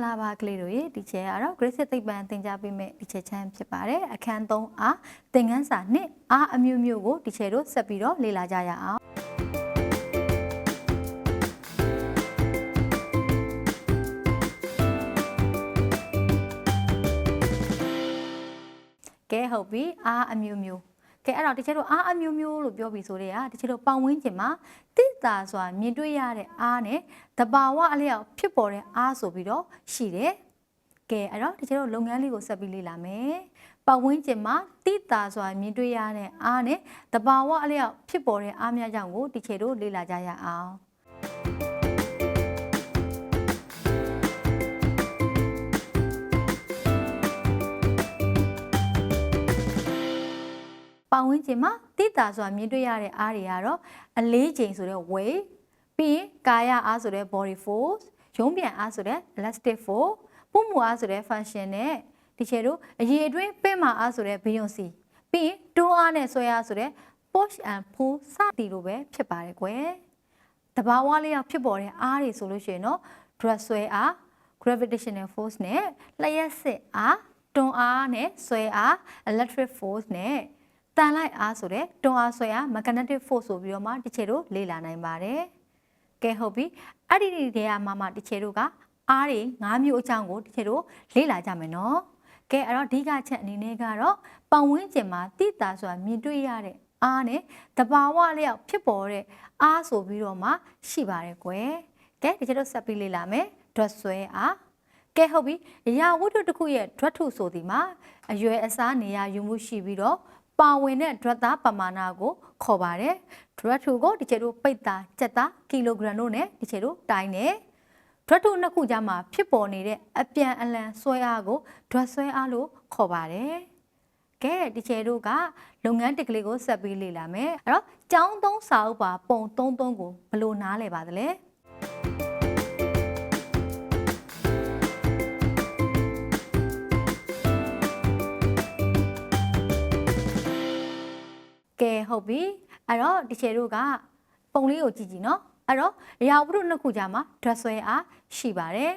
္ဂလာပါကလေးတို့ရေဒီချဲကတော့ Grace သိပ္ပံသင်ကြားပေးမယ့်ဒီချဲချမ်းဖြစ်ပါတယ်အခန်း3အားသင်ခန်းစာ2အားအမျိုးမျိုးကိုဒီချဲတို့ဆက်ပြီးတော့လေ့လာကြရအောင်ကဲဟုတ်ပြီအားအမျိုးမျိုး ကဲအဲ့တော့တချို့တို့အားအမျိုးမျိုးလို့ပြောပြီးဆိုတဲ့อ่ะတချို့တို့ပတ်ဝန်းကျင်မှာတိတာစွာမြင်တွေ့ရတဲ့အားနဲ့တဘာဝအလျောက်ဖြစ်ပေါ်တဲ့အားဆိုပြီးတော့ရှိတယ်ကဲအဲ့တော့တချို့တို့လုပ်ငန်းလေးကိုဆက်ပြီးလေ့လာမယ်ပတ်ဝန်းကျင်မှာတိတာစွာမြင်တွေ့ရတဲ့အားနဲ့တဘာဝအလျောက်ဖြစ်ပေါ်တဲ့အားများကြောင့်ကိုတချို့တို့လေ့လာကြရအောင် ပတ်ဝန်းကျင်မှာတိတာစွာမြင်တွေ့ရတဲ့အားတွေကတော့အလေးချိန်ဆိုတဲ့ weight ပြီးရင်ကာယအားဆိုတဲ့ body force ရုံးပြန်အားဆိုတဲ့ elastic force ပုံမှုအားဆိုတဲ့ function နဲ့ဒီချေတို့အရေးအတွင်းပင့်မာအားဆိုတဲ့ buoyancy ပြီးရင်တွန်းအားနဲ့ဆွဲအားဆိုတဲ့ push and pull စသည်လိုပဲဖြစ်ပါတယ်ကွယ်တဘာဝလေးရောက်ဖြစ်ပေါ်တဲ့အားတွေဆိုလို့ရှိရင်တော့ drag ဆွဲအား gravitational force နဲ့လျှက်စစ်အားတွန်းအားနဲ့ဆွဲအား electric force နဲ့ တန်လိုက်အားဆိုတဲ့တွန်းအားဆွဲအား magnetic force ဆိုပြီးတော့မှဒီချေတို့လေ့လာနိုင်ပါတယ်ကဲဟုတ်ပြီအဲ့ဒီတွေရမှာမှဒီချေတို့ကအားတွေ၅မျိုးအကြောင်းကိုဒီချေတို့လေ့လာကြမယ်နော်ကဲအဲ့တော့အဓိကချက်အနေနဲ့ကတော့ပတ်ဝန်းကျင်မှာတိတာဆိုတာမြင်တွေ့ရတဲ့အားနဲ့တဘာဝလျောက်ဖြစ်ပေါ်တဲ့အားဆိုပြီးတော့မှရှိပါတယ်ကွယ်ကဲဒီချေတို့ဆက်ပြီးလေ့လာမယ်ဒွတ်ဆွဲအားကဲဟုတ်ပြီအရာဝတ္ထုတစ်ခုရဲ့ဒွတ်ထုဆိုဒီမှာအရွယ်အစားနေရာယူမှုရှိပြီးတော့ ပါဝင်တဲ့ဒွတ်သားပမာဏကိုခေါ်ပါတယ်ဒွတ်ထုကိုဒီချေတို့ပိတ်တာကြက်သားကီလိုဂရမ်တို့နဲ့ဒီချေတို့တိုင်းတယ်ဒွတ်ထုနှစ်ခုကြားမှာဖြစ်ပေါ်နေတဲ့အပြန်အလှန်ဆွဲအားကိုဒွတ်ဆွဲအားလို့ခေါ်ပါတယ်ကဲဒီချေတို့ကလုပ်ငန်းတစ်ကလေးကိုဆက်ပြီးလေ့လာမယ်အဲ့တော့ကျောင်းသုံးစာအုပ်ပါပုံ33ကိုဘယ်လိုနားလဲပါသလဲ ဟုတ်ပြီအဲ့တော့ဒီချေတို့ကပုံလေးကိုကြည့်ကြည့်နော်အဲ့တော့အရာဝတ္ထုနှစ်ခုကြားမှာဓာတ်ဆွဲအားရှိပါတယ်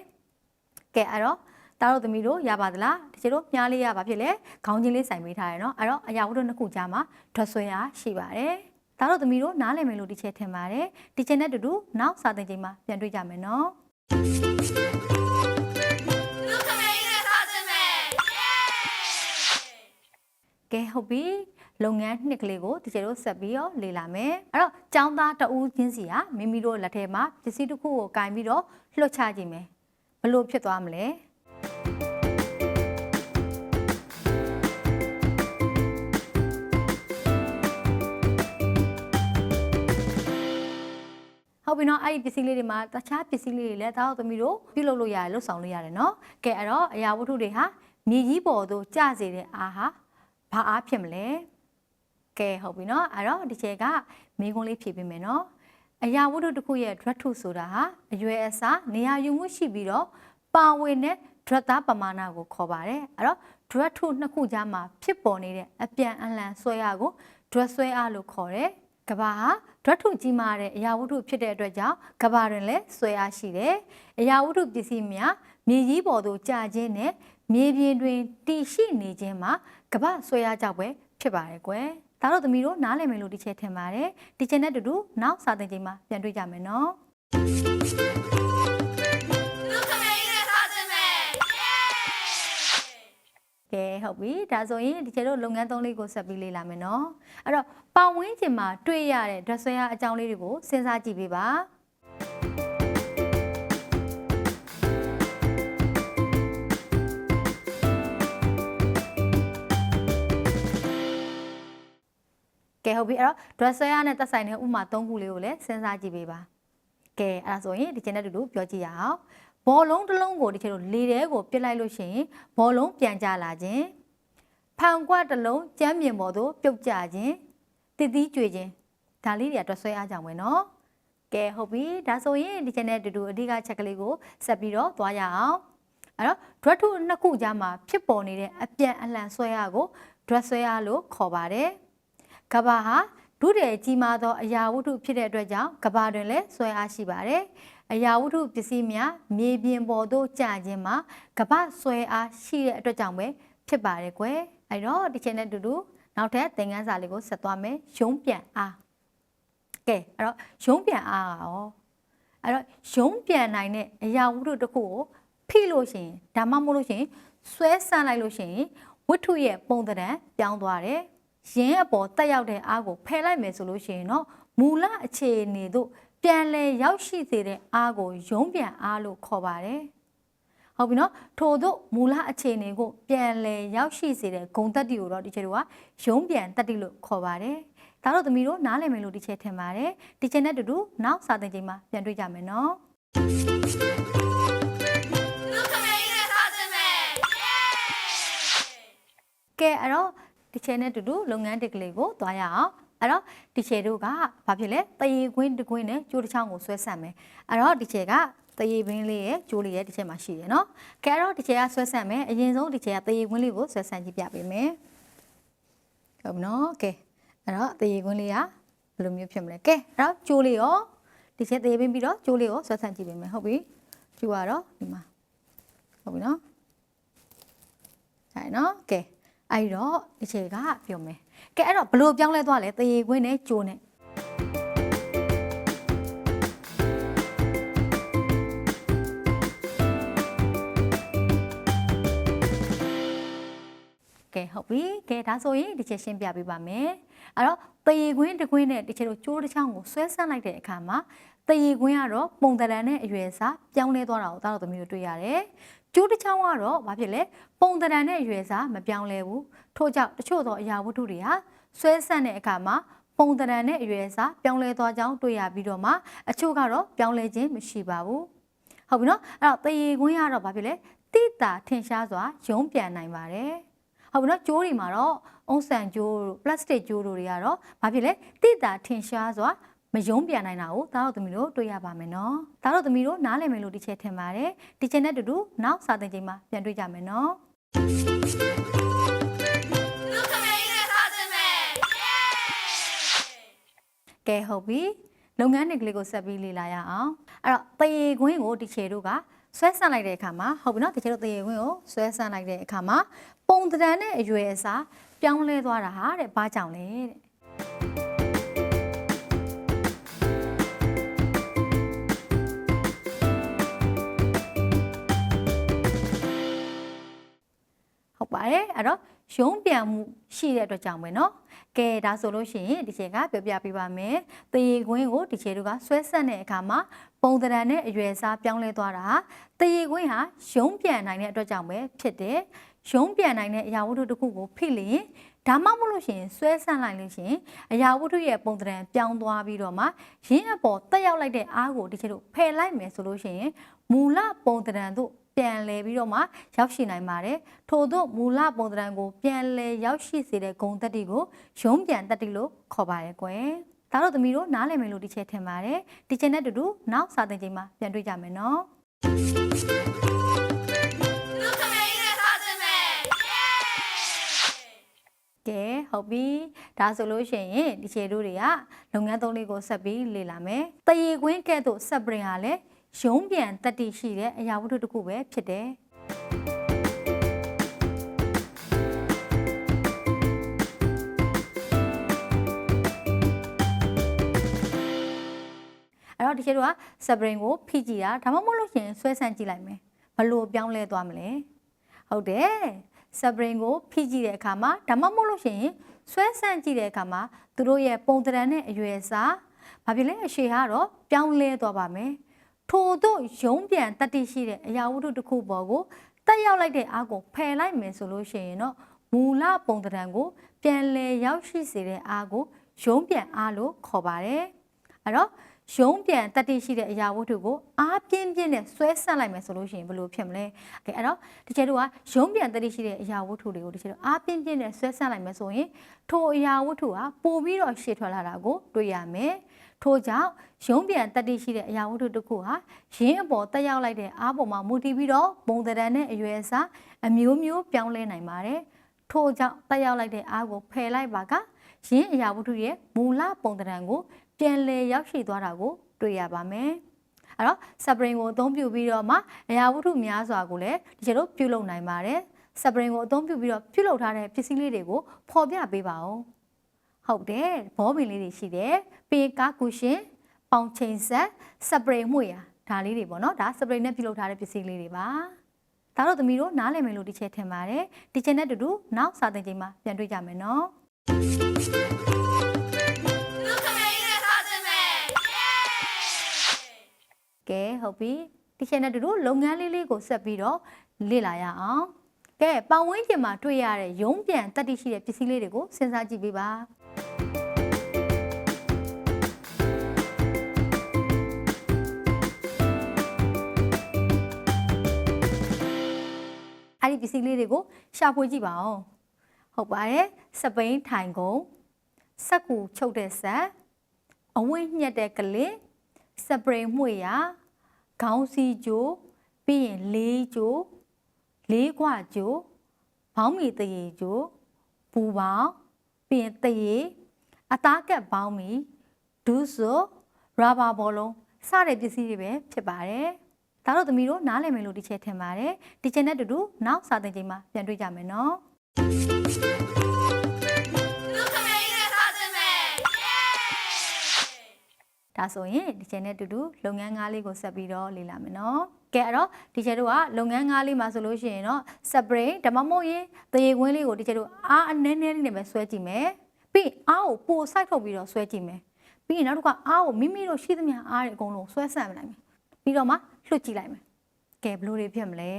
ကဲအဲ့တော့တားတို့သမီးတို့ရပါသလားဒီချေတို့မြားလေးရပါဖြစ်လေခေါင်းချင်းလေးစိုင်ပေးထားရနော်အဲ့တော့အရာဝတ္ထုနှစ်ခုကြားမှာဓာတ်ဆွဲအားရှိပါတယ်တားတို့သမီးတို့နားလည်မယ်လို့ဒီချေထင်ပါတယ်ဒီချေနဲ့တူတူနောက်စာသင်ချိန်မှာပြန်တွေ့ကြမယ်နော်လူခမေးနဲ့စားခြင်းပဲเย้ကဲဟုတ်ပြီ လုပ်ငန်းနှစ်ကလေးကိုဒီကျတို့ဆက်ပြီးတော့လေ့လာမယ်အဲ့တော့ចောင်းသားတဦးချင်းစီကမိမိတို့လက်ထဲမှာပစ္စည်းတစ်ခုကိုကင်ပြီးတော့လွှတ်ချကြည့်မယ်ဘလို့ဖြစ်သွားမလဲဟုတ်ပြီနော်အဲ့ဒီပစ္စည်းလေးတွေမှာတခြားပစ္စည်းလေးတွေလည်းတောက်သမီးတို့ပြုတ်လုပ်လို့ရတယ်လို့ဆောင်လို့ရတယ်နော်ကဲအဲ့တော့အရာဝတ္ထုတွေဟာမြေကြီးပေါ်သို့ကျစေတဲ့အားဟာဘာအားဖြစ်မလဲ ကဲဟုတ်ပြီနော်အဲ့တော့ဒီချက်ကမိကုံးလေးဖြည့်ပေးမယ်နော်အရာဝတ္ထုတစ်ခုရဲ့ drug ထုဆိုတာဟာအရွယ်အစားနေရာယူမှုရှိပြီးတော့ပါဝင်တဲ့ drug သားပမာဏကိုခေါ်ပါတယ်အဲ့တော့ drug ထုနှစ်ခုကြားမှာဖြစ်ပေါ်နေတဲ့အပြန်အလှန်ဆွဲအားကို drug ဆွဲအားလို့ခေါ်တယ်ကဘာဟာဓာတ်ထုကြီးမားတဲ့အရာဝတ္ထုဖြစ်တဲ့အတွက်ကြောင့်ကဘာတွင်လည်းဆွဲအားရှိတယ်။အရာဝတ္ထုပစ္စည်းများမြေကြီးပေါ်သို့ကျခြင်းနဲ့မြေပြင်တွင်တည်ရှိနေခြင်းမှာကဘာဆွဲအားကြောင့်ပဲဖြစ်ပါတယ်ကွယ်။ ဒါတော့သမီးတို့နားလည်မယ်လို့ဒီချက်ထင်ပါတယ်။ဒီချက်နဲ့တူတူနောက်စာသင်ချိန်မှာပြန်တွေ့ကြမယ်နော်လူခမေးနဲ့စားခြင်းပဲเย้။ကဲဟုတ်ပြီ။ဒါဆိုရင်ဒီချက်တို့လုပ်ငန်းသုံးလေးကိုဆက်ပြီးလေ့လာမယ်နော်။အဲ့တော့ပတ်ဝန်းကျင်မှာတွေ့ရတဲ့ဓာတ်ဆွဲအားအကြောင်းလေးတွေကိုစဉ်းစားကြည့်ပေးပါ။ ကဲဟုတ်ပြီအဲ့တော့ dresser နဲ့သက်ဆိုင်တဲ့ဥမာ၃ခုလေးကိုလည်းစဉ်းစားကြည့်ပေးပါကဲအဲ့ဒါဆိုရင်ဒီကျင်းတဲ့တူတူပြောကြည့်ရအောင်ဘောလုံးတစ်လုံးကိုဒီကျတော့လေထဲကိုပြစ်လိုက်လို့ရှိရင်ဘောလုံးပြန်ကျလာခြင်းဖန်ကွက်တစ်လုံးကျမ်းမြင်ပေါ်သို့ပြုတ်ကျခြင်းတည်တည်ကျွေခြင်းဒါလေးတွေက dresser အားကြောင့်ပဲเนาะကဲဟုတ်ပြီဒါဆိုရင်ဒီကျင်းတဲ့တူတူအဓိကချက်ကလေးကိုဆက်ပြီးတော့သွားရအောင်အဲ့တော့ drug ထုနှစ်ခုကြားမှာဖြစ်ပေါ်နေတဲ့အပြန်အလှန်ဆွဲအားကို drug ဆွဲအားလို့ခေါ်ပါတယ် ကဘာဟာဒုတယ်ကြီးမားသောအရာဝတ္ထုဖြစ်တဲ့အတွက်ကြောင့်ကဘာတွင်လည်းဆွဲအားရှိပါတယ်။အအရာဝတ္ထုပစ္စည်းများမြေပြင်ပေါ်သို့ကျခြင်းမှာကပ္ပဆွဲအားရှိတဲ့အတွက်ကြောင့်ပဲဖြစ်ပါတယ်ကွယ်အဲ့တော့ဒီချိန်နဲ့အတူတူနောက်ထပ်သင်ခန်းစာလေးကိုဆက်သွားမယ်ရုံးပြန်အားကဲအဲ့တော့ရုံးပြန်အားကရောအဲ့တော့ရုံးပြန်နိုင်တဲ့အရာဝတ္ထုတစ်ခုကိုဖိလို့ရှိရင်ဒါမှမဟုတ်လို့ရှိရင်ဆွဲဆန့်လိုက်လို့ရှိရင်ဝတ္ထုရဲ့ပုံသဏ္ဍာန်ပြောင်းသွားတယ် ရင်းအပေါ်တက်ရောက်တဲ့အားကိုဖယ်လိုက်မယ်ဆိုလို့ရှိရင်တော့မူလအခြေအနေတို့ပြန်လဲရောက်ရှိစေတဲ့အားကိုရုံးပြန်အားလို့ခေါ်ပါတယ်။ဟုတ်ပြီနော်ထို့သောမူလအခြေအနေကိုပြန်လဲရောက်ရှိစေတဲ့ဂုံတက်တီကိုတော့ဒီချက်တို့ကရုံးပြန်တက်တီလို့ခေါ်ပါတယ်။ဒါတော့သမီးတို့နားလည်မယ်လို့ဒီချက်ထင်ပါတယ်။ဒီချက်နဲ့အတူတူနောက်စာသင်ချိန်မှာပြန်တွေ့ကြမယ်နော်။လူခမင်းနဲ့စားခြင်းပဲယေးကဲအဲ့တော့ ဒီချဲနဲ့အတူတူလုပ်ငန်းတစ်ကလေးကိုသွားရအောင်အဲ့တော့ဒီချဲတို့ကဘာဖြစ်လဲတရေခွင်းတစ်ခွင်းနဲ့ကျိုးတစ်ချောင်းကိုဆွဲဆန့်မယ်အဲ့တော့ဒီချဲကတရေပင်းလေးရဲ့ကျိုးလေးရဲ့ဒီချဲမှာရှိတယ်နော်ကဲအဲ့တော့ဒီချဲကဆွဲဆန့်မယ်အရင်ဆုံးဒီချဲကတရေခွင်းလေးကိုဆွဲဆန့်ကြည့်ပြပေးမယ်ဟုတ်ပြီနော်ကဲအဲ့တော့တရေခွင်းလေးကဘယ်လိုမျိုးဖြစ်မလဲကဲအဲ့တော့ကျိုးလေးရောဒီချဲတရေပင်းပြီးတော့ကျိုးလေးကိုဆွဲဆန့်ကြည့်ပေးမယ်ဟုတ်ပြီကျိုးကတော့ဒီမှာဟုတ်ပြီနော်အဲ့နော်ကဲ အဲ့တော့ဒီချေကပြောမယ်ကဲအဲ့တော့ဘလို့ပြောင်းလဲသွားလဲတရေခွင်းနဲ့ကျိုးနဲ့ကဲဟုတ်ပြီကဲဒါဆိုရင်ဒီချက်ရှင်းပြပေးပါမယ်အဲ့တော့တရေခွင်းတစ်ခွင်းနဲ့ဒီချက်တို့ကျိုးတစ်ချောင်းကိုဆွဲဆန့်လိုက်တဲ့အခါမှာတရေခွင်းကတော့ပုံတရံနဲ့အရွယ်အစားပြောင်းလဲသွားတာကိုဒါတော့သမီးတို့တွေ့ရတယ် ကျိုးတစ်ချောင်းကတော့ဘာဖြစ်လဲပုံတရံနဲ့အရွယ်အစားမပြောင်းလဲဘူးထို့ကြောင့်တချို့သောအရာဝတ္ထုတွေဟာဆွဲဆန့်တဲ့အခါမှာပုံတရံနဲ့အရွယ်အစားပြောင်းလဲသွားကြောင်းတွေ့ရပြီးတော့မှအချို့ကတော့ပြောင်းလဲခြင်းမရှိပါဘူးဟုတ်ပြီနော်အဲ့တော့တရေခွင်းကတော့ဘာဖြစ်လဲတိတာထင်ရှားစွာရုံးပြန်နိုင်ပါတယ်ဟုတ်ပြီနော်ကျိုးတွေမှာတော့အုံးဆန်ကျိုးတို့ပလတ်စတစ်ကျိုးတို့တွေကတော့ဘာဖြစ်လဲတိတာထင်ရှားစွာ မယုံပြန်နိုင်တာကိုဒါတော့သမီးတို့တွေ့ရပါမယ်နော်ဒါတော့သမီးတို့နားလည်မယ်လို့ဒီချက်ထင်ပါတယ်ဒီချက်နဲ့အတူတူနောက်စာသင်ချိန်မှာပြန်တွေ့ကြမယ်နော်လူခမင်းနဲ့စားခြင်းပဲယေးကဲဟုတ်ပြီလုပ်ငန်းတွေကလေးကိုဆက်ပြီးလေ့လာရအောင်အဲ့တော့တရေခွင်းကိုဒီချေတို့ကဆွဲဆန့်လိုက်တဲ့အခါမှာဟုတ်ပြီနော်ဒီချေတို့တရေခွင်းကိုဆွဲဆန့်လိုက်တဲ့အခါမှာပုံတရံနဲ့အရွယ်အစားပြောင်းလဲသွားတာဟာတဲ့ဘာကြောင့်လဲတဲ့ ဟုတ်ပါတယ်အဲ့တော့ရုံးပြန်မှုရှိတဲ့အတွက်ကြောင့်ပဲเนาะကဲဒါဆိုလို့ရှိရင်ဒီချေကပြောပြပေးပါမယ်တရေခွင်းကိုဒီချေတို့ကဆွဲဆက်တဲ့အခါမှာပုံတရံနဲ့အရွယ်အစားပြောင်းလဲသွားတာတရေခွင်းဟာရုံးပြန်နိုင်တဲ့အတွက်ကြောင့်ပဲဖြစ်တယ်ရုံးပြန်နိုင်တဲ့အရာဝတ္ထုတစ်ခုကိုဖိလျင်ဒါမှမဟုတ်လို့ရှိရင်ဆွဲဆန့်လိုက်လို့ရှိရင်အရာဝတ္ထုရဲ့ပုံတရံပြောင်းသွားပြီးတော့မှရင်းအပေါ်တက်ရောက်လိုက်တဲ့အားကိုဒီချေတို့ဖယ်လိုက်မယ်ဆိုလို့ရှိရင်မူလပုံတရံတို့ ပြန်လဲပြီးတော့မှရောက်ရှိနိုင်ပါတယ်ထို့သောမူလပုံတရံကိုပြန်လဲရောက်ရှိစေတဲ့ဂုံတက်တီကိုရုံးပြန်တက်တီလို့ခေါ်ပါရဲ့ကွယ်ဒါတော့သမီးတို့နားလည်မယ်လို့ဒီချက်ထင်ပါတယ်ဒီချက်နဲ့အတူတူနောက်စာသင်ချိန်မှာပြန်တွေ့ကြမယ်နော်လူခမင်းနဲ့စားခြင်းပဲယေးကဲဟုတ်ပြီဒါဆိုလို့ရှိရင်ဒီခြေတို့တွေကလုပ်ငန်းသုံးလေးကိုဆက်ပြီးလေ့လာမယ်တရေခွင်းကဲ့သို့ဆက်ပရင်ဟာလည်း ရုံးပြန်တက်တိရှိတဲ့အရာဝတ္ထုတစ်ခုပဲဖြစ်တယ်အဲ့တော့ဒီခြေတို့ကဆက်ပရင်ကိုဖိကြည့်တာဒါမှမဟုတ်လို့ရှိရင်ဆွဲဆန့်ကြည့်လိုက်မယ်ဘလို့ပြောင်းလဲသွားမလဲဟုတ်တယ်စပရင်ကိုဖိကြည့်တဲ့အခါမှာဒါမှမဟုတ်လို့ရှိရင်ဆွဲဆန့်ကြည့်တဲ့အခါမှာသူတို့ရဲ့ပုံတရံနဲ့အရွယ်အစားဘာဖြစ်လဲအရှိကတော့ပြောင်းလဲသွားပါမယ် ထို့သို့ရုံးပြန်တတိရှိတဲ့အရာဝတ္ထုတစ်ခုပေါ်ကိုတက်ရောက်လိုက်တဲ့အားကိုဖယ်လိုက်မယ်ဆိုလို့ရှိရင်တော့မူလပုံတရံကို ပြန်လဲရောက်ရှိစေတဲ့အားကိုရုံးပြန်အားလို့ခေါ်ပါတယ်အဲ့တော့ရုံးပြန်တတိရှိတဲ့အရာဝတ္ထုကိုအားပြင်းပြင်းနဲ့ဆွဲဆန့်လိုက်မယ်ဆိုလို့ရှိရင်ဘယ်လိုဖြစ်မလဲ။ကဲအဲ့တော့ဒီကျဲတို့ကရုံးပြန်တတိရှိတဲ့အရာဝတ္ထုတွေကိုဒီကျဲတို့အားပြင်းပြင်းနဲ့ဆွဲဆန့်လိုက်မယ်ဆိုရင်ထိုအရာဝတ္ထုဟာပိုပြီးတော့ရှေ့ထွက်လာတာကိုတွေ့ရမယ်။ ထို့ကြောင့်ရုံးပြန်တတိရှိတဲ့အရာဝတ္ထုတစ်ခုဟာရင်းအပေါ်တက်ရောက်လိုက်တဲ့အားပေါ်မှာမူတည်ပြီးတော့ပုံသဏ္ဍာန်နဲ့အရွယ်အစားအမျိုးမျိုးပြောင်းလဲနိုင်ပါတယ်။ထို့ကြောင့်တက်ရောက်လိုက်တဲ့အားကိုဖယ်လိုက်ပါကရင်းအရာဝတ္ထုရဲ့မူလပုံသဏ္ဍာန်ကိုပြန်လည်ရောက်ရှိသွားတာကိုတွေ့ရပါမယ်။အဲ့တော့ spring ကိုအသုံးပြုပြီးတော့မှအရာဝတ္ထုများစွာကိုလည်းဒီကျတို့ပြုလုပ်နိုင်ပါတယ် spring ကိုအသုံးပြုပြီးတော့ပြုလုပ်ထားတဲ့ပစ္စည်းလေးတွေကိုဖော်ပြပေးပါဦး ဟုတ်တယ်ဘောပင်လေးတွေရှိတယ်ပေကားကူရှင်ပေါင်ချိန်ဆက်စပရိတ်မှုရဒါလေးတွေပေါ့နော်ဒါစပရိတ်နဲ့ပြုလုပ်ထားတဲ့ပစ္စည်းလေးတွေပါဒါတော့သမီးတို့နားလည်မယ်လို့ဒီချက်ထင်ပါတယ်ဒီချက်နဲ့တူတူနောက်စာသင်ချိန်မှာပြန်တွေ့ကြမယ်နော်လူခမေးနဲ့စားစင်မယ်ယေးကဲဟုတ်ပြီဒီချက်နဲ့တူတူလုပ်ငန်းလေးလေးကိုဆက်ပြီးတော့လေ့လာရအောင်ကဲပတ်ဝန်းကျင်မှာတွေ့ရတဲ့ရုံးပြန်တက်တိရှိတဲ့ပစ္စည်းလေးတွေကိုစဉ်းစားကြည့်ပေးပါ အဲ့ဒီပစ္စည်းလေးတွေကိုရှာဖွေကြည့်ပါအောင်ဟုတ်ပါတယ်စပိန်ထိုင်ကုန်စက်ကူချုပ်တဲ့ဆက်အဝင့်ညက်တဲ့ကလစ်စပရိမှုရခေါင်းစီကြိုးပြီးရင်လေးကြိုးလေးကွာကြိုးဘောင်းမီတရေကြိုးဘူပေါင်းပြီးရင်တရေအသားကက်ဘောင်းမီဒူးဆိုရာဘာဘောလုံးစတဲ့ပစ္စည်းတွေပဲဖြစ်ပါတယ် ဒါတော့သမီးတို့နားလည်မယ်လို့ဒီချက်ထင်ပါတယ်ဒီချက်နဲ့တူတူနောက်စာသင်ချိန်မှာပြန်တွေ့ကြမယ်နော်လူခမေးနဲ့စားစင်မယ်ယေးဒါဆိုရင်ဒီချက်နဲ့တူတူလုပ်ငန်းကားလေးကိုဆက်ပြီးတော့လေ့လာမယ်နော်ကဲအဲ့တော့ဒီချက်တို့ကလုပ်ငန်းကားလေးမှာဆိုလို့ရှိရင်တော့ spray ဓမ္မမဟုတ်ရင်တရေခွင်းလေးကိုဒီချက်တို့အားအနည်းနည်းလေးနဲ့ပဲဆွဲကြည့်မယ်ပြီးရင်အားကိုပိုစိုက်ထုတ်ပြီးတော့ဆွဲကြည့်မယ်ပြီးရင်နောက်တစ်ခါအားကိုမိမိတို့ရှိသမျှအားတွေအကုန်လုံးဆွဲဆန့်လိုက်မယ် ပြီးတော့မှလွှတ်ကြည့်လိုက်မယ်ကဲဘယ်လိုတွေဖြစ်မလဲ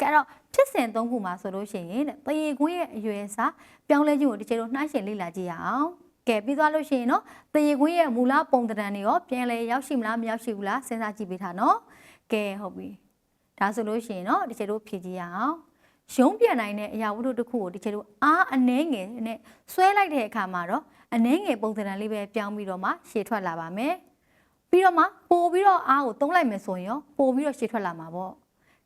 ကဲအဲ့တော့ဖြစ်စဉ်သုံးခုမှာဆိုလို့ရှိရင်တဲ့တရေခွင်းရဲ့အရွယ်အစားပြောင်းလဲခြင်းကိုဒီချက်တို့နှိုင်းယှဉ်လေ့လာကြည့်ရအောင်ကဲပြီးသွားလို့ရှိရင်တော့တရေခွင်းရဲ့မူလပုံသဏ္ဍာန်တွေရောပြန်လဲရောက်ရှိမလားမရောက်ရှိဘူးလားစဉ်းစားကြည့်ပေးထားနော်ကဲဟုတ်ပြီဒါဆိုလို့ရှိရင်တော့ဒီချက်တို့ဖြည့်ကြည့်ရအောင် ရုံးပြန်နိုင်တဲ့အရာဝတ္ထုတစ်ခုကိုဒီချက်တို့အားအနှဲငယ်နဲ့ဆွဲလိုက်တဲ့အခါမှာတော့အနှဲငယ်ပုံသဏ္ဍာန်လေးပဲပြောင်းပြီးတော့မှရှည်ထွက်လာပါမယ်ပြီးတော့မှပို့ပြီးတော့အားကိုသုံးလိုက်မယ်ဆိုရင်ရောပို့ပြီးတော့ရှည်ထွက်လာမှာပေါ့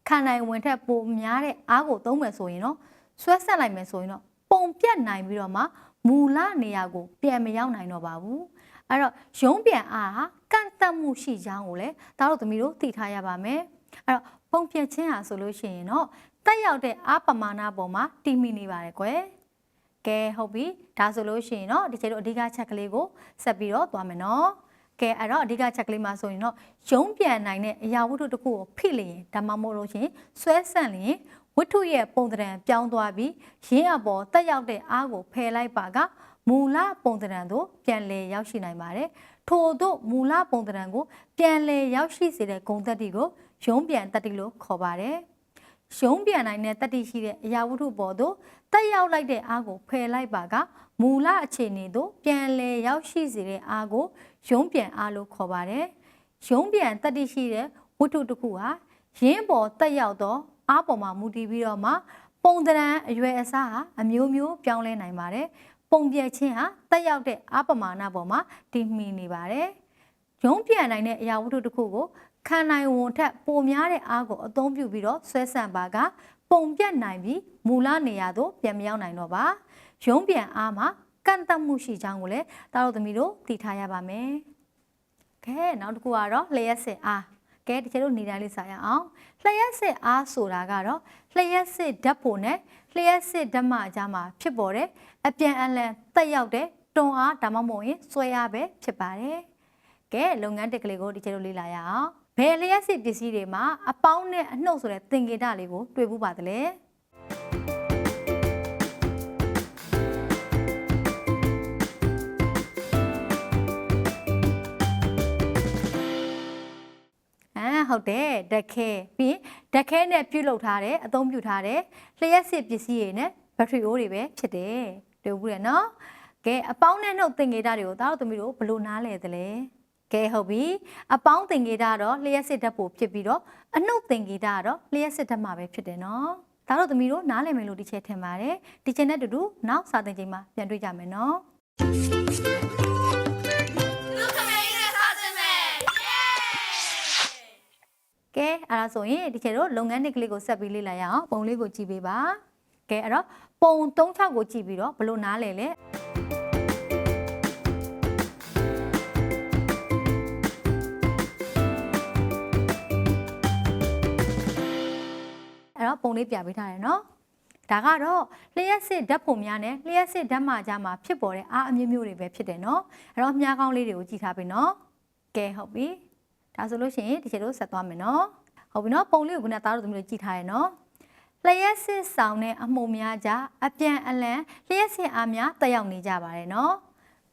ခံနိုင်ဝင်ထက်ပိုများတဲ့အားကိုသုံးမယ်ဆိုရင်တော့ဆွဲဆက်လိုက်မယ်ဆိုရင်တော့ပုံပြတ်နိုင်ပြီးတော့မှမူလနေရာကိုပြန်မရောက်နိုင်တော့ပါဘူးအဲ့တော့ရုံးပြန်အားဟာကန့်တက်မှုရှိကြောင်းကိုလည်းဒါတို့သမီးတို့သိထားရပါမယ်အဲ့တော့ပုံပြတ်ခြင်းဟာဆိုလို့ရှိရင်တော့ တက်ရောက်တဲ့အားပမာဏပေါ်မှာတည်မိနေပါတယ်ကွယ်ကဲဟုတ်ပြီဒါဆိုလို့ရှိရင်တော့ဒီကျေတို့အဓိကချက်ကလေးကိုဆက်ပြီးတော့သွားမယ်နော်ကဲအဲ့တော့အဓိကချက်ကလေးမှာဆိုရင်တော့ရုံးပြန်နိုင်တဲ့အရာဝတ္ထုတစ်ခုကိုဖိလျင်ဒါမှမဟုတ်လို့ရှရင်ဆွဲဆန့်လျင်ဝတ္ထုရဲ့ပုံသဏ္ဍာန်ပြောင်းသွားပြီးရင်းအပေါ်တက်ရောက်တဲ့အားကိုဖယ်လိုက်ပါကမူလပုံသဏ္ဍာန်သို့ပြန်လည်ရောက်ရှိနိုင်ပါတယ်ထို့သို့မူလပုံသဏ္ဍာန်ကိုပြန်လည်ရောက်ရှိစေတဲ့ဂုဏ်သက်တ္တိကိုရုံးပြန်သက်တ္တိလို့ခေါ်ပါတယ် ရုံးပြန်နိုင်တဲ့တတ္တိရှိတဲ့အရာဝတ္ထုပေါ်သို့တက်ရောက်လိုက်တဲ့အားကိုဖယ်လိုက်ပါကမူလအခြေအနေသို့ပြန်လည်ရောက်ရှိစေတဲ့အားကိုရုံးပြန်အားလို့ခေါ်ပါတယ်။ရုံးပြန်တတိရှိတဲ့ဝတ္ထုတစ်ခုဟာရင်းပေါ်တက်ရောက်သောအားပေါ်မှာမူတည်ပြီးတော့မှပုံသဏ္ဍာန်အရွယ်အစားဟာအမျိုးမျိုးပြောင်းလဲနိုင်ပါတယ်။ပုံပြက်ခြင်းဟာတက်ရောက်တဲ့အားပမာဏပေါ်မှာတည်မှီနေပါတယ်။ရုံးပြန်နိုင်တဲ့အရာဝတ္ထုတစ်ခုကို ခံနိုင်ဝန်ထက်ပိုများတဲ့အားကိုအသုံးပြုပြီးတော့ဆွဲဆန့်ပါကပုံပြက်နိုင်ပြီးမူလနေရာသို့ပြန်မရောက်နိုင်တော့ပါ။ရုံးပြန်အားမှာကန့်တက်မှုရှိကြောင်းကိုလည်းတားတို့သမီးတို့သိထားရပါမယ်။ကဲနောက်တစ်ခုကတော့လျှက်စစ်အား။ကဲဒီကျတို့နေတိုင်းလေးစာရအောင်။လျှက်စစ်အားဆိုတာကတော့လျှက်စစ်ဓာတ်ပုံနဲ့လျှက်စစ်ဓာတ်မအကြားမှာဖြစ်ပေါ်တဲ့အပြန်အလှန်တက်ရောက်တဲ့တွန်းအားဒါမှမဟုတ်ရင်ဆွဲအားပဲဖြစ်ပါတယ်။ကဲလုပ်ငန်းတက်ကလေးကိုဒီကျတို့လေ့လာရအောင်။ ဘယ်လျှက်စစ်ပစ္စည်းတွေမှာအပေါင်းနဲ့အနှုတ်ဆိုတဲ့သင်္ကေတလေးကိုတွေ့ဘူးပါသလဲ။အာဟုတ်တယ်ဓာတ်ခဲပြီးရင်ဓာတ်ခဲနဲ့ပြုတ်လုပ်ထားတဲ့အသုံးပြုထားတဲ့လျှက်စစ်ပစ္စည်းတွေနဲ့ဘက်ထရီအိုးတွေပဲဖြစ်တယ်တွေ့ဘူးတယ်နော်ကဲအပေါင်းနဲ့နှုတ်သင်္ကေတတွေကိုသားတို့သမီးတို့ဘယ်လိုနားလဲသလဲ ကဲဟုတ်ပြီအပေါင်းသင်္ကေတကတော့လျှက်စစ်ဓာတ်ပို့ဖြစ်ပြီးတော့အနှုတ်သင်္ကေတကတော့လျှက်စစ်ဓာတ်မှာပဲဖြစ်တယ်နော်ဒါတို့သမီးတို့နားလည်မယ်လို့ဒီချက်ထင်ပါတယ်ဒီချက်နဲ့တူတူနောက်စာသင်ချိန်မှာပြန်တွေ့ကြမယ်နော်လူခမေးနဲ့စားစင်မယ်ယေးကကဲအဲ့ဒါဆိုရင်ဒီချေတို့လုပ်ငန်းနှစ်ကလေးကိုဆက်ပြီးလေ့လာရအောင်ပုံလေးကိုကြည့်ပေးပါကဲအဲ့တော့ပုံ36ကိုကြည့်ပြီးတော့ဘယ်လို့နားလဲလဲ တော့ပုံလေးပြပေးထားတယ်နော်ဒါကတော့လျှက်စစ်ဓာတ်ပုံများနဲ့လျှက်စစ်ဓာတ်မကြားမှာဖြစ်ပေါ်တဲ့အားအမျိုးမျိုးတွေပဲဖြစ်တယ်နော်အဲ့တော့မြားကောင်းလေးတွေကိုကြည့်ထားပြီနော်ကဲဟုတ်ပြီဒါဆိုလို့ရှိရင်ဒီချေတို့ဆက်သွားမယ်နော်ဟုတ်ပြီနော်ပုံလေးကိုခုနသားတို့သမီးတို့ကြည့်ထားရနော်လျှက်စစ်ဆောင်တဲ့အမှုများကြားအပြန်အလှန်လျှက်စစ်အားများတက်ရောက်နေကြပါတယ်နော်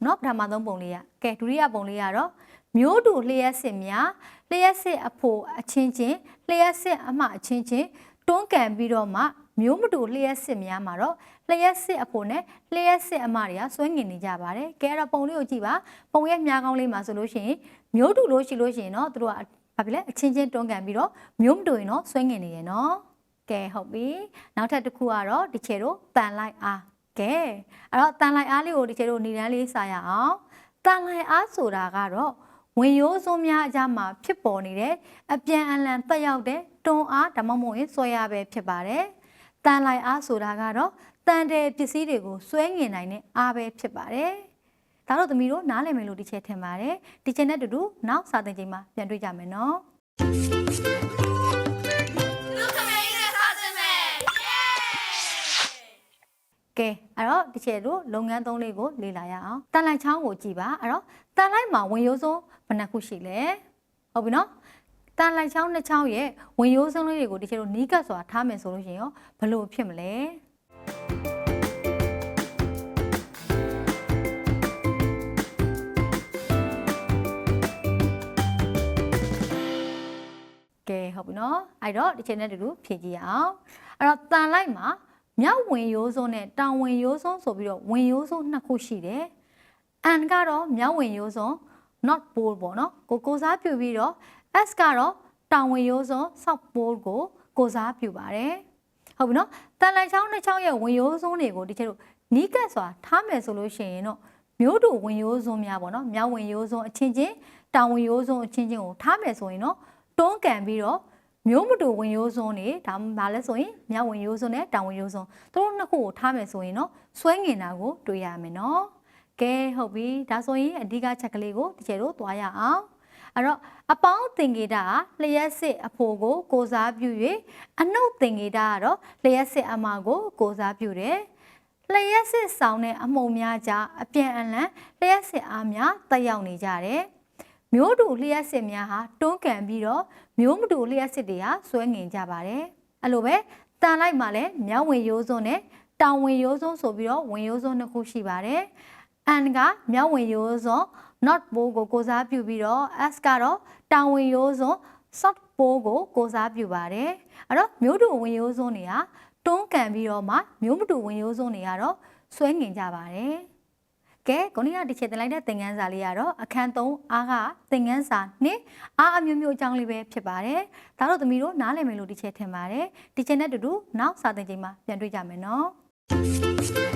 နော်ပထမဆုံးပုံလေးကကဲဒုတိယပုံလေးကတော့မျိုးတူလျှက်စစ်များလျှက်စစ်အဖို့အချင်းချင်းလျှက်စစ်အမှအချင်းချင်း တွန်းကန်ပြီးတော့မှမျိုးမတူလျှက်စစ်များမှာတော့လျှက်စစ်အဖို့နဲ့လျှက်စစ်အမတွေကဆွဲငင်နေကြပါတယ်ကဲအဲ့တော့ပုံလေးကိုကြည့်ပါပုံရဲ့မြားကောင်းလေးမှာဆိုလို့ရှိရင်မျိုးတူလို့ရှိလို့ရှိရင်တော့သူတို့ကဘာဖြစ်လဲအချင်းချင်းတွန်းကန်ပြီးတော့မျိုးမတူရင်တော့ဆွဲငင်နေတယ်နော်ကဲဟုတ်ပြီနောက်ထပ်တစ်ခုကတော့ဒီချေတို့တန်လိုက်အားကဲအဲ့တော့တန်လိုက်အားလေးကိုဒီချေတို့နေတန်းလေးစာရအောင်တန်လိုက်အားဆိုတာကတော့ဝင်ရိုးစုံများအကြမှာဖြစ်ပေါ်နေတဲ့အပြန်အလှန်တက်ရောက်တဲ့ တွန်းအားဒါမှမဟုတ်ရင်ဆွဲရပဲဖြစ်ပါတယ်။တန်လိုက်အားဆိုတာကတော့တန်တဲ့ပစ္စည်းတွေကိုဆွဲငင်နိုင်တဲ့အားပဲဖြစ်ပါတယ်။ဒါတော့သမီးတို့နားလည်မယ်လို့ဒီချက်ထင်ပါတယ်။ဒီချက်နဲ့တူတူနောက်စာသင်ချိန်မှာပြန်တွေ့ကြမယ်နော်ဒုက္ခမင်းနဲ့စာချင်းမယ်ယေး။ကဲအဲ့တော့ဒီချက်တို့လုပ်ငန်းသုံးလေးကိုလေ့လာရအောင်။တန်လိုက်ချောင်းကိုကြည့်ပါ။အဲ့တော့တန်လိုက်မှာဝင်ရိုးစုံဘယ်နှခုရှိလဲ။ဟုတ်ပြီနော်။ တန်လိုက်ချောင်းနှစ်ချောင်းရဲ့ဝင်ရိုးစုံလေးတွေကိုဒီချက်တို့နီးကပ်စွာထားမယ်ဆိုလို့ရှိရင်ရောဘယ်လိုဖြစ်မလဲ။ကဲဟုတ်ပြီနော်အဲ့တော့ဒီချိန်နဲ့တူတူဖြည့်ကြည့်ရအောင်အဲ့တော့တန်လိုက်မှာမြောက်ဝင်ရိုးစုံနဲ့တောင်ဝင်ရိုးစုံဆိုပြီးတော့ဝင်ရိုးစုံနှစ်ခုရှိတယ်အန်ကတော့မြောက်ဝင်ရိုးစုံ not pole ပေါ့နော်ကိုကိုစားပြုပြီးတော့ s ကတော့တောင်ဝင်ရိုးစုံ south pole ကိုကိုစားပြုပါတယ်ဟုတ်ပြီနော်တန်လိုက်ချောင်းနှစ်ချောင်းရဲ့ဝင်ရိုးစုံတွေကိုဒီချက်တို့နီးကပ်စွာထားမယ်ဆိုလို့ရှိရင်တော့မျိုးတူဝင်ရိုးစုံများပေါ့နော်မြောက်ဝင်ရိုးစုံအချင်းချင်းတောင်ဝင်ရိုးစုံအချင်းချင်းကိုထားမယ်ဆိုရင်တော့တွန်းကန်ပြီးတော့မျိုးမတူဝင်ရိုးစွန်းနေဒါမှလဲဆိုရင်မြောက်ဝင်ရိုးစွန်းနဲ့တောင်ဝင်ရိုးစွန်းသူတို့နှစ်ခုကိုထားမယ်ဆိုရင်တော့ဆွဲငင်တာကိုတွေ့ရမယ်နော်ကဲဟုတ်ပြီဒါဆိုရင်အဓိကချက်ကလေးကိုဒီကျဲတို့သွားရအောင် အဲ့တော့အပေါင်းသင်္ကေတကလျှက်စစ်အဖို့ကို ကိုစားပြု၍အနှုတ်သင်္ကေတကတော့လျှက်စစ်အမကို ကိုစားပြုတယ်လျှက်စစ်ဆောင်တဲ့အမှုံများကြားအပြန်အလှန်လျှက်စစ်အားများတက်ရောက်နေကြတယ်မျိုးတူလျှက်စစ်များဟာတွန်းကန်ပြီးတော့မျိုးမတူလျှက်စစ်တွေဟာဆွဲငင်ကြပါတယ်အဲ့လိုပဲတန်လိုက်မှာလည်းမြောက်ဝင်ရိုးစွန်းနဲ့တောင်ဝင်ရိုးစွန်းဆိုပြီးတော့ဝင်ရိုးစွန်းနှစ်ခုရှိပါတယ်အန်ကမြောက်ဝင်ရိုးစွန်း not bow ကိုကိုစားပြုပြီးတော့ s ကတော့တောင်ဝင်ရိုးစွန်း soft bow ကိုကိုစားပြုပါတယ်အဲ့တော့မျိုးတူဝင်ရိုးစွန်းတွေဟာတွန်းကန်ပြီးတော့မှမျိုးမတူဝင်ရိုးစွန်းတွေကတော့ဆွဲငင်ကြပါတယ်ကဲခုနကဒီချက်တင်လိုက်တဲ့သင်ခန်းစာလေးကတော့အခန်း3အားကသင်ခန်းစာနှစ်အားအမျိုးမျိုးအကြောင်းလေးပဲဖြစ်ပါတယ်။ဒါတော့သမီးတို့နားလည်မယ်လို့ဒီချက်ထင်ပါတယ်။ဒီချက်နဲ့တူတူနောက်စာသင်ချိန်မှာပြန်တွေ့ကြမယ်နော်။